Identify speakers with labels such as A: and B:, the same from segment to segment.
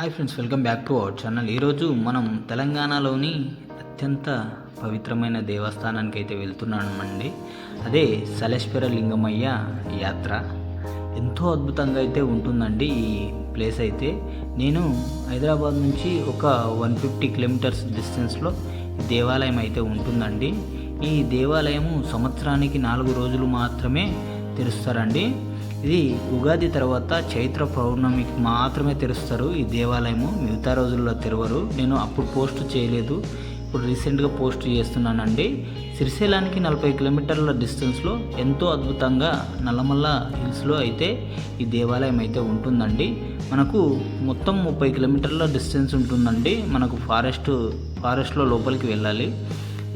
A: Hi friends welcome back to our channel. ఈరోజు మనం తెలంగాణలోని అత్యంత పవిత్రమైన దేవస్థానానికి అయితే వెళ్తున్నామండి. అదే సలేశ్వర లింగమయ్య యాత్ర. ఎంతో అద్భుతంగా అయితే ఉంటుందండి ఈ ప్లేస్ అయితే. నేను హైదరాబాద్ నుంచి ఒక వన్ ఫిఫ్టీ కిలోమీటర్స్ డిస్టెన్స్లో దేవాలయం అయితే ఉంటుందండి. ఈ దేవాలయము సంవత్సరానికి నాలుగు రోజులు మాత్రమే తెరుస్తారండి. ఇది ఉగాది తర్వాత చైత్ర పౌర్ణమికి మాత్రమే తెరుస్తారు. ఈ దేవాలయము మిగతా రోజుల్లో తెరవరు. నేను అప్పుడు పోస్ట్ చేయలేదు. ఇప్పుడు రీసెంట్గా పోస్ట్ చేస్తున్నానండి. శ్రీశైలానికి నలభై కిలోమీటర్ల డిస్టెన్స్లో ఎంతో అద్భుతంగా నల్లమల్ల హిల్స్లో అయితే ఈ దేవాలయం అయితే ఉంటుందండి. మనకు మొత్తం ముప్పై కిలోమీటర్ల డిస్టెన్స్ ఉంటుందండి. మనకు ఫారెస్ట్ ఫారెస్ట్లో లోపలికి వెళ్ళాలి.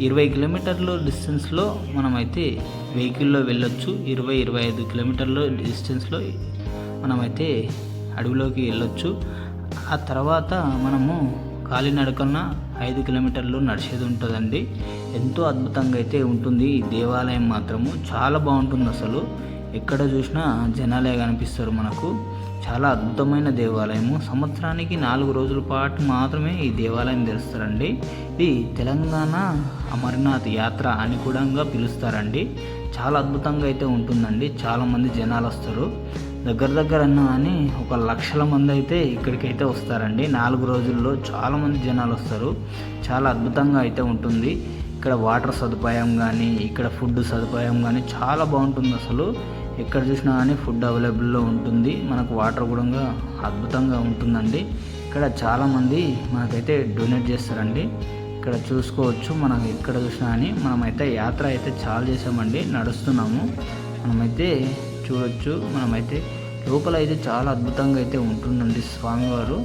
A: ఇరవై కిలోమీటర్ల డిస్టెన్స్లో మనమైతే వెహికల్లో వెళ్ళొచ్చు. ఇరవై ఇరవై ఐదు కిలోమీటర్ల డిస్టెన్స్లో మనమైతే అడవిలోకి వెళ్ళొచ్చు. ఆ తర్వాత మనము కాలినడకన ఐదు కిలోమీటర్లు నడిచేది ఉంటుందండి. ఎంతో అద్భుతంగా అయితే ఉంటుంది ఈ దేవాలయం మాత్రము. చాలా బాగుంటుంది అసలు. ఎక్కడ చూసినా జనాలే కనిపిస్తారు మనకు. చాలా అద్భుతమైన దేవాలయము. సంవత్సరానికి నాలుగు రోజుల పాటు మాత్రమే ఈ దేవాలయం తెరుస్తారండి. ఇది తెలంగాణ అమర్నాథ్ యాత్ర అని కూడా పిలుస్తారండి. చాలా అద్భుతంగా అయితే ఉంటుందండి. చాలామంది జనాలు వస్తారు. దగ్గర దగ్గర అన్నా అని ఒక లక్షల మంది అయితే ఇక్కడికైతే వస్తారండి. నాలుగు రోజుల్లో చాలామంది జనాలు వస్తారు. చాలా అద్భుతంగా అయితే ఉంటుంది. ఇక్కడ వాటర్ సదుపాయం కానీ ఇక్కడ ఫుడ్ సదుపాయం కానీ చాలా బాగుంటుంది అసలు. ఎక్కడ చూసినా కానీ ఫుడ్ అవైలబుల్లో ఉంటుంది. మనకు వాటర్ కూడా అద్భుతంగా ఉంటుందండి. ఇక్కడ చాలామంది మనకైతే డొనేట్ చేస్తారండి. ఇక్కడ చూసుకోవచ్చు. మనం ఎక్కడ చూసినా అని మనమైతే యాత్ర అయితే చాలా చేసామండి నడుస్తున్నాము. మనమైతే చూడొచ్చు. మనమైతే లోపల అయితే చాలా అద్భుతంగా అయితే ఉంటుందండి స్వామివారు.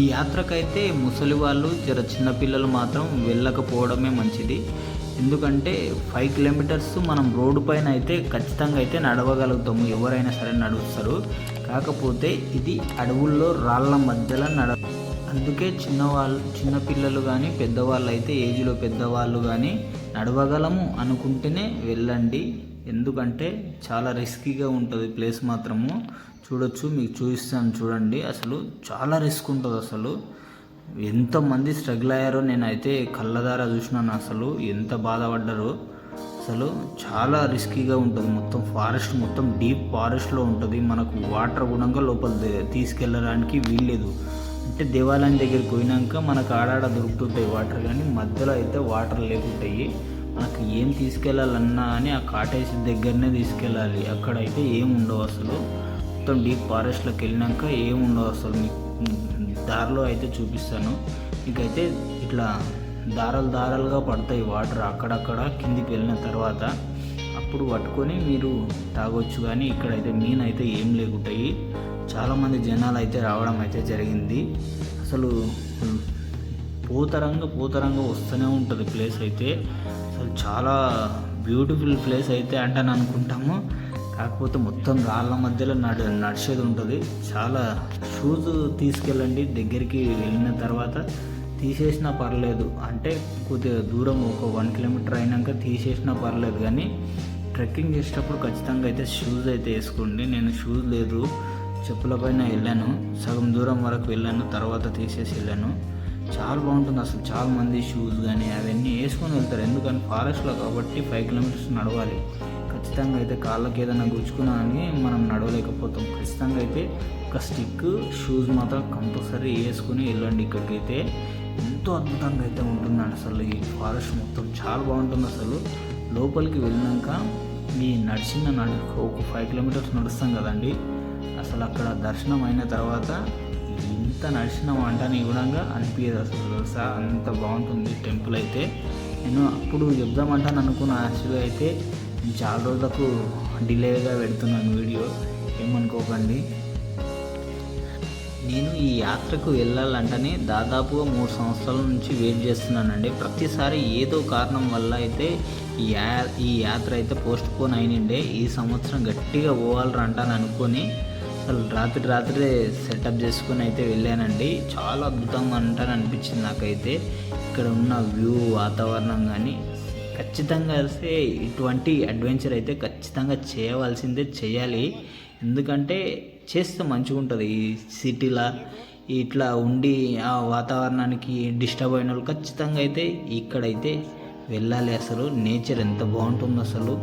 A: ఈ యాత్రకైతే ముసలి వాళ్ళు జర చిన్నపిల్లలు మాత్రం వెళ్ళకపోవడమే మంచిది. ఎందుకంటే ఫైవ్ కిలోమీటర్స్ మనం రోడ్డు పైన అయితే ఖచ్చితంగా అయితే నడవగలుగుతాము. ఎవరైనా సరే నడుస్తారు. కాకపోతే ఇది అడవుల్లో రాళ్ళ మధ్యలో నడ అందుకే చిన్నవాళ్ళు చిన్నపిల్లలు కానీ పెద్దవాళ్ళు అయితే ఏజ్లో పెద్దవాళ్ళు కానీ నడవగలము అనుకుంటేనే వెళ్ళండి. ఎందుకంటే చాలా రిస్కీగా ఉంటుంది ప్లేస్ మాత్రము. చూడొచ్చు మీకు చూపిస్తాను చూడండి. అసలు చాలా రిస్క్ ఉంటుంది అసలు. ఎంతమంది స్ట్రగుల్ అయ్యారో నేనైతే కళ్ళదారా చూసినాను అసలు. ఎంత బాధపడ్డారో. అసలు చాలా రిస్కీగా ఉంటుంది. మొత్తం ఫారెస్ట్ మొత్తం డీప్ ఫారెస్ట్లో ఉంటుంది. మనకు వాటర్ గుణంగా లోపల తీసుకెళ్ళడానికి వీల్లేదు. అంటే దేవాలయం దగ్గరికి పోయినాక మనకు ఆడాడ దొరుకుతుంటాయి వాటర్ కానీ మధ్యలో అయితే వాటర్ లేకుంటాయి. మనకు ఏం తీసుకెళ్ళాలన్నా అని ఆ కాటేజ్ దగ్గరనే తీసుకెళ్ళాలి. అక్కడైతే ఏం ఉండవు అసలు. మొత్తం డీప్ ఫారెస్ట్లోకి వెళ్ళినాక ఏం ఉండవు అసలు. మీకు దారిలో అయితే చూపిస్తాను. మీకైతే ఇట్లా దారాలు దారాలుగా పడతాయి వాటర్ అక్కడక్కడ కిందికి వెళ్ళిన తర్వాత. అప్పుడు పట్టుకొని మీరు తాగొచ్చు కానీ ఇక్కడైతే మీన్ అయితే ఏం లేకుంటాయి. చాలామంది జనాలు అయితే రావడం అయితే జరిగింది. అసలు పూతరంగా పూతరంగా వస్తూనే ఉంటుంది ప్లేస్ అయితే. అసలు చాలా బ్యూటిఫుల్ ప్లేస్ అయితే అంటాను అనుకుంటాము. కాకపోతే మొత్తం రాళ్ళ మధ్యలో నడ నడిచేది ఉంటుంది. చాలా షూస్ తీసుకెళ్ళండి దగ్గరికి వెళ్ళిన తర్వాత తీసేసినా పర్లేదు. అంటే కొద్దిగా దూరం ఒక వన్ కిలోమీటర్ అయినాక తీసేసినా పర్లేదు. కానీ ట్రెక్కింగ్ చేసేటప్పుడు ఖచ్చితంగా అయితే షూస్ అయితే వేసుకోండి. నేను షూస్ లేదు. చెప్పుల పైన వెళ్ళాను. సగం దూరం వరకు వెళ్ళాను. తర్వాత తీసేసి వెళ్ళాను. చాలా బాగుంటుంది అసలు. చాలా మంది షూస్ కానీ అవన్నీ వేసుకొని వెళ్తారు. ఎందుకంటే ఫారెస్ట్లో కాబట్టి ఫైవ్ కిలోమీటర్స్ నడవాలి. ఖచ్చితంగా అయితే కాళ్ళకి ఏదైనా గుచ్చుకున్నా అని మనం నడవలేకపోతాం. ఖచ్చితంగా అయితే ఒక స్టిక్ షూస్ మాత్రం కంపల్సరీ వేసుకుని వెళ్ళండి ఇక్కడికి అయితే ఎంతో అద్భుతంగా అయితే ఉంటుందండి అసలు ఈ ఫారెస్ట్ మొత్తం. చాలా బాగుంటుంది అసలు. లోపలికి వెళ్ళినాక ఈ నడిచిన నడు ఒక ఫైవ్ కిలోమీటర్స్ నడుస్తాం కదండి. అసలు అక్కడ దర్శనం అయిన తర్వాత ఇంత నడిచిన వంట కూడా అనిపించదు అసలు తెలుసా? అంత బాగుంటుంది టెంపుల్ అయితే. నేను అప్పుడు చెప్దామంటాను అనుకున్న. యాక్చువల్గా అయితే నేను చాలా రోజులకు డిలేగా పెడుతున్నాను వీడియో. ఏమనుకోకండి. నేను ఈ యాత్రకు వెళ్ళాలంటేనే దాదాపుగా మూడు సంవత్సరాల నుంచి వెయిట్ చేస్తున్నానండి. ప్రతిసారి ఏదో కారణం వల్ల అయితే ఈ యా ఈ యాత్ర అయితే పోస్ట్ పోన్ అయినండే. ఈ సంవత్సరం గట్టిగా పోవాలరా అంటాను అనుకొని అసలు రాత్రి రాత్రి సెటప్ చేసుకుని అయితే వెళ్ళానండి. చాలా అద్భుతంగా అంటాను అనిపించింది నాకైతే. ఇక్కడ ఉన్న వ్యూ వాతావరణం కానీ ఖచ్చితంగా అయితే ఇటువంటి అడ్వెంచర్ అయితే ఖచ్చితంగా చేయవలసిందే చేయాలి. ఎందుకంటే చేస్తే మంచిగా ఉంటుంది ఈ సిటీలా ఇట్లా ఉండి ఆ వాతావరణానికి డిస్టర్బ్ అయిన వాళ్ళు ఖచ్చితంగా అయితే ఇక్కడైతే వెళ్ళాలి అసలు. నేచర్ ఎంత బాగుంటుందో అసలు.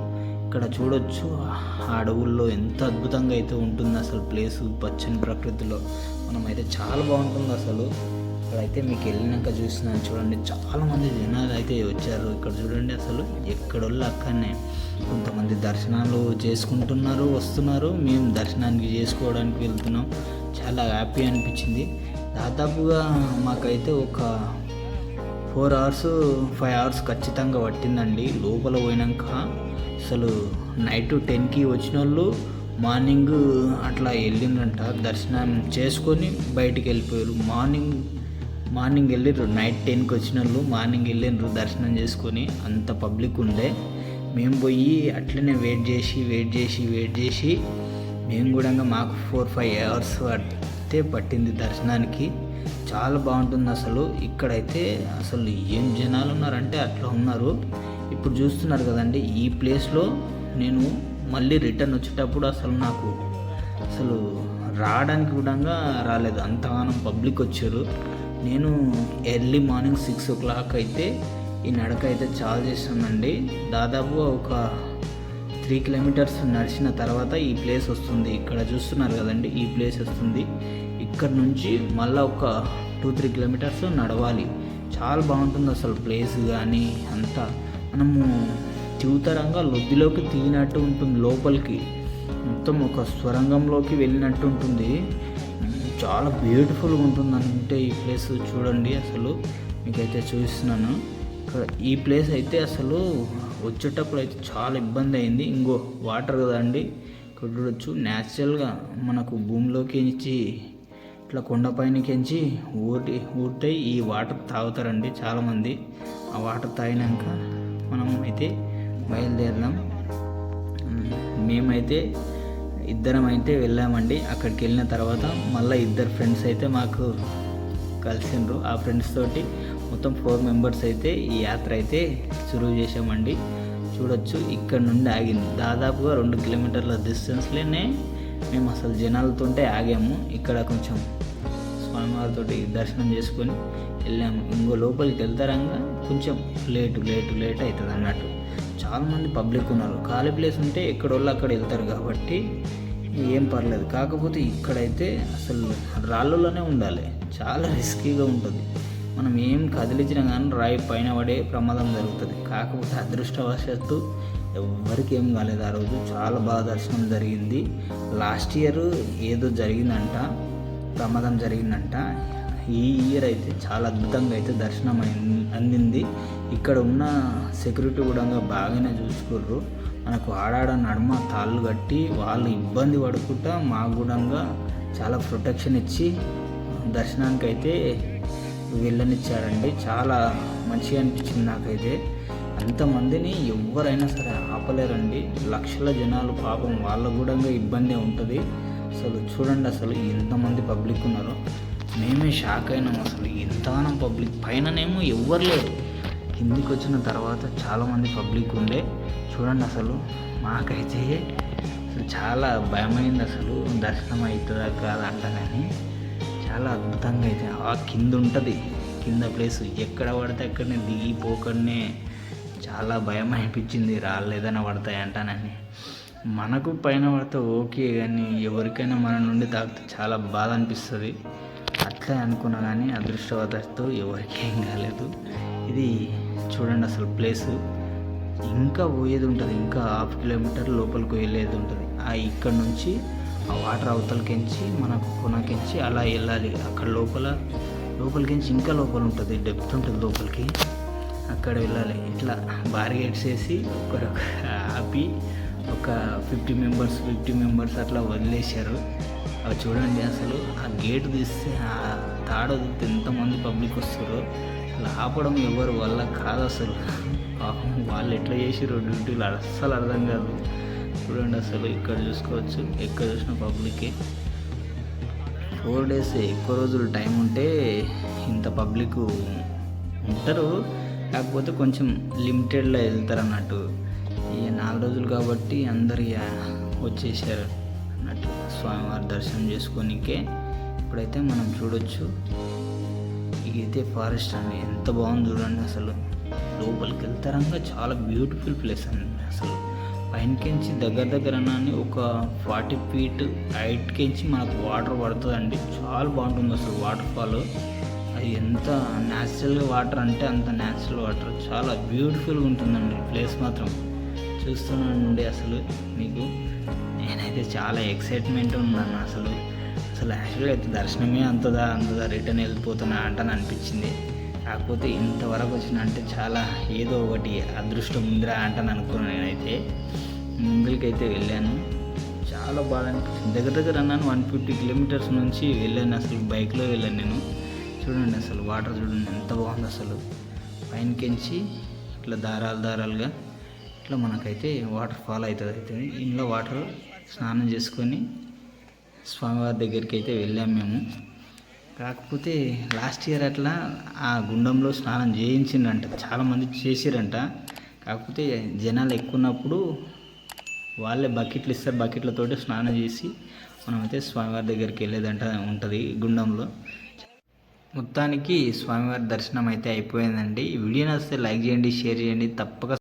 A: ఇక్కడ చూడొచ్చు. ఆ అడవుల్లో ఎంత అద్భుతంగా అయితే ఉంటుంది అసలు ప్లేసు పచ్చని ప్రకృతిలో. మనమైతే చాలా బాగుంటుంది అసలు. ఇక్కడైతే మీకు వెళ్ళినాక చూస్తున్నాను చూడండి. చాలామంది జనాలు అయితే వచ్చారు ఇక్కడ చూడండి అసలు. ఎక్కడోళ్ళు అక్కడనే. కొంతమంది దర్శనాలు చేసుకుంటున్నారు వస్తున్నారు. మేము దర్శనానికి చేసుకోవడానికి వెళ్తున్నాం. చాలా హ్యాపీ అనిపించింది. దాదాపుగా మాకైతే ఒక ఫోర్ అవర్స్ ఫైవ్ అవర్స్ ఖచ్చితంగా పట్టిందండి. లోపల పోయినాక అసలు నైట్ టెన్కి వచ్చిన వాళ్ళు మార్నింగ్ అట్లా వెళ్ళిందంట దర్శనం చేసుకొని బయటికి వెళ్ళిపోయారు. Morning morning వెళ్ళిర్రు. నైట్ టెన్కి వచ్చిన వాళ్ళు మార్నింగ్ వెళ్ళిండ్రు దర్శనం చేసుకొని. అంత పబ్లిక్ ఉండే. మేము పోయి అట్లనే వెయిట్ చేసి వెయిట్ చేసి వెయిట్ చేసి మేము కూడా మాకు ఫోర్ ఫైవ్ అవర్స్ అయితే పట్టింది దర్శనానికి. చాలా బాగుంటుంది అసలు. ఇక్కడైతే అసలు ఏం జనాలు ఉన్నారంటే అట్లా ఉన్నారు. ఇప్పుడు చూస్తున్నారు కదండి ఈ ప్లేస్లో నేను మళ్ళీ రిటర్న్ వచ్చేటప్పుడు అసలు నాకు అసలు రావడానికి కూడా రాలేదు. అంతగానం పబ్లిక్ వచ్చారు. నేను early morning six o'clock అయితే ఈ నడక అయితే చాలా చేస్తానండి దాదాపు ఒక త్రీ కిలోమీటర్స్ నడిచిన తర్వాత ఈ ప్లేస్ వస్తుంది. ఇక్కడ చూస్తున్నారు కదండి ఈ ప్లేస్ వస్తుంది. ఇక్కడ నుంచి మళ్ళీ ఒక టూ త్రీ కిలోమీటర్స్ నడవాలి. చాలా బాగుంటుంది అసలు ప్లేస్ కానీ అంతా. మనము తీవ్రతరంగా లొద్దిలోకి తీగినట్టు ఉంటుంది లోపలికి. మొత్తం ఒక స్వరంగంలోకి వెళ్ళినట్టు ఉంటుంది. చాలా బ్యూటిఫుల్గా ఉంటుంది అంటే ఈ ప్లేస్ చూడండి అసలు. మీకైతే చూపిస్తున్నాను. ఇక్కడ ఈ ప్లేస్ అయితే అసలు వచ్చేటప్పుడు అయితే చాలా ఇబ్బంది అయింది. ఇంకో వాటర్ కదండి ఇక్కడ చూడొచ్చు న్యాచురల్గా మనకు భూమిలోకి ఎంచి ఇట్లా కొండపైనకించి ఊటి ఊటే ఈ వాటర్ తాగుతారండి చాలామంది. ఆ వాటర్ తాగినాక మనం అయితే బయలుదేరినాం మేమైతే ఇద్దరం అయితే వెళ్ళామండి. అక్కడికి వెళ్ళిన తర్వాత మళ్ళీ ఇద్దరు ఫ్రెండ్స్ అయితే మాకు కలిసిండ్రు. ఆ ఫ్రెండ్స్ తోటి మొత్తం ఫోర్ మెంబర్స్ అయితే ఈ యాత్ర అయితే చురువు చేసామండి చూడొచ్చు ఇక్కడ నుండి ఆగింది. దాదాపుగా రెండు కిలోమీటర్ల డిస్టెన్స్లోనే మేము అసలు జనాలతోటే ఆగాము. ఇక్కడ కొంచెం స్వామివారితో దర్శనం చేసుకొని వెళ్ళాము. ఇంకో లోపలికి వెళ్తారంగా కొంచెం లేటు లేటు లేట్ అవుతుంది అన్నట్టు. చాలామంది పబ్లిక్ ఉన్నారు. ఖాళీ ప్లేస్ ఉంటే ఎక్కడోళ్ళు అక్కడ వెళ్తారు కాబట్టి ఏం పర్లేదు. కాకపోతే ఇక్కడైతే అసలు రాళ్ళలోనే ఉండాలి. చాలా రిస్కీగా ఉంటుంది. మనం ఏం కదిలించినా కానీ రాయి పైన పడే ప్రమాదం జరుగుతుంది. కాకపోతే అదృష్టవశాత్తు ఎవ్వరికి ఏం కాలేదు. ఆ రోజు చాలా బాగా దర్శనం జరిగింది. లాస్ట్ ఇయర్ ఏదో జరిగిందంట ప్రమాదం జరిగిందంట. ఈ ఇయర్ అయితే చాలా అద్భుతంగా అయితే దర్శనం అందింది. ఇక్కడ ఉన్న సెక్యూరిటీ కూడా బాగానే చూసుకుర్రు. మనకు ఆడాడ నడుమ తాళ్ళు కట్టి వాళ్ళు ఇబ్బంది పడుకుంటా మా కూడా చాలా ప్రొటెక్షన్ ఇచ్చి దర్శనానికి అయితే వెళ్ళనిచ్చారండి. చాలా మంచిగా అనిపించింది నాకైతే. అంతమందిని ఎవరైనా సరే ఆపలేరండి. లక్షల జనాలు పాపం వాళ్ళ కూడా ఇబ్బంది ఉంటుంది. అసలు చూడండి అసలు ఎంతమంది పబ్లిక్ ఉన్నారో. మేమే షాక్ అయినాం అసలు. ఎంతగానం పబ్లిక్. పైననేమో ఎవ్వరు లేరు. కిందికి వచ్చిన తర్వాత చాలామంది పబ్లిక్ ఉండే. చూడండి అసలు మాకైతే అసలు చాలా భయమైంది అసలు. దర్శనం అవుతుందా కాదా కానీ చాలా అద్భుతంగా అయితే ఆ కింద ఉంటుంది కింద ప్లేస్. ఎక్కడ పడితే అక్కడనే దిగిపోకనే చాలా భయం అనిపించింది. రాళ్ళు ఏదైనా పడతాయి అంటానని. మనకు పైన పడితే ఓకే కానీ ఎవరికైనా మన నుండి తాకితే చాలా బాధ అనిపిస్తుంది. అట్లే అనుకున్నా కానీ అదృష్టవశాత్తు ఎవరికి ఏం కాలేదు. ఇది చూడండి అసలు ప్లేస్. ఇంకా పోయేది ఉంటుంది ఇంకా హాఫ్ కిలోమీటర్ లోపలికి వెళ్ళేది ఉంటుంది. ఆ ఇక్కడ నుంచి ఆ వాటర్ అవతలకించి మనకు కొనకించి అలా వెళ్ళాలి. అక్కడ లోపల లోపలికించి ఇంకా లోపల ఉంటుంది డెప్త్ ఉంటుంది లోపలికి. అక్కడ వెళ్ళాలి. ఇట్లా బారిగేట్స్ వేసి ఒకరొక ఆపి ఒక ఫిఫ్టీ మెంబర్స్ ఫిఫ్టీ మెంబర్స్ అట్లా వదిలేశారు. అవి చూడండి అసలు ఆ గేట్ తీస్తే ఆ తాడు వదిలితే ఎంతమంది పబ్లిక్ వస్తారో. అలా ఆపడం ఎవరు వల్ల కాదు అసలు. పాపం వాళ్ళు ఎట్లా చేసిరో డ్యూటీలు అస్సలు అర్థం కాదు. చూడండి అసలు ఇక్కడ చూసుకోవచ్చు ఎక్కడ చూసిన పబ్లికే ఫోర్ డేస్ ఎక్కువ రోజులు టైం ఉంటే ఇంత పబ్లిక్ ఉంటారు. కాకపోతే కొంచెం లిమిటెడ్లో వెళ్తారు అన్నట్టు ఈ నాలుగు రోజులు కాబట్టి అందరు ఇక వచ్చేసారు. స్వామివారి దర్శనం చేసుకోనికే ఇప్పుడైతే మనం చూడొచ్చు. ఇదైతే ఫారెస్ట్ అండి. ఎంత బాగుంది చూడండి అసలు. లోపలికి వెళ్తారంగా చాలా బ్యూటిఫుల్ ప్లేస్ అండి. అసలు పైనకించి దగ్గర దగ్గరనని ఒక ఫార్టీ ఫీట్ హైట్కించి మనకు వాటర్ పడుతుందండి. చాలా బాగుంటుంది అసలు వాటర్ ఫాల్ అది ఎంత న్యాచురల్ వాటర్ అంటే అంత న్యాచురల్ వాటర్. చాలా బ్యూటిఫుల్గా ఉంటుందండి. ప్లేస్ మాత్రం చూస్తున్నానండి అసలు మీకు. నేనైతే చాలా ఎక్సైట్మెంట్ ఉన్నాను. అసలు అసలు యాక్చువల్గా అయితే దర్శనమే అంతదా అంతదా రిటర్న్ వెళ్ళిపోతున్నా అంటని అనిపించింది. కాకపోతే ఇంతవరకు వచ్చిన అంటే చాలా ఏదో ఒకటి అదృష్టం ఉందిరా అంటాను అనుకున్నాను నేనైతే. ముందుకైతే వెళ్ళాను. చాలా బాగా అనిపించింది. దగ్గర దగ్గర అన్నాను వన్ ఫిఫ్టీ కిలోమీటర్స్ నుంచి వెళ్ళాను అసలు బైక్లో వెళ్ళాను నేను. చూడండి అసలు వాటర్ చూడండి ఎంత బాగుంది అసలు. పైనకించి ఇట్లా దారాలు దారాలుగా ఇట్లా మనకైతే వాటర్ ఫాల్ అవుతుంది. అవుతుంది ఇంట్లో వాటర్ స్నానం చేసుకొని స్వామివారి దగ్గరికి అయితే వెళ్ళాము మేము. కాకపోతే లాస్ట్ ఇయర్ అట్లా ఆ గుండంలో స్నానం చేయించిండంట చాలామంది చేసిరంట కాకపోతే జనాలు ఎక్కువ ఉన్నప్పుడు వాళ్ళే బకెట్లు ఇస్తారు. బకెట్లతోటి స్నానం చేసి మనమైతే స్వామివారి దగ్గరికి వెళ్ళేదంట ఉంటుంది గుండంలో. మొత్తానికి స్వామివారి దర్శనం అయితే అయిపోయిందండి. ఈ వీడియో నచ్చితే లైక్ చేయండి షేర్ చేయండి. తప్పక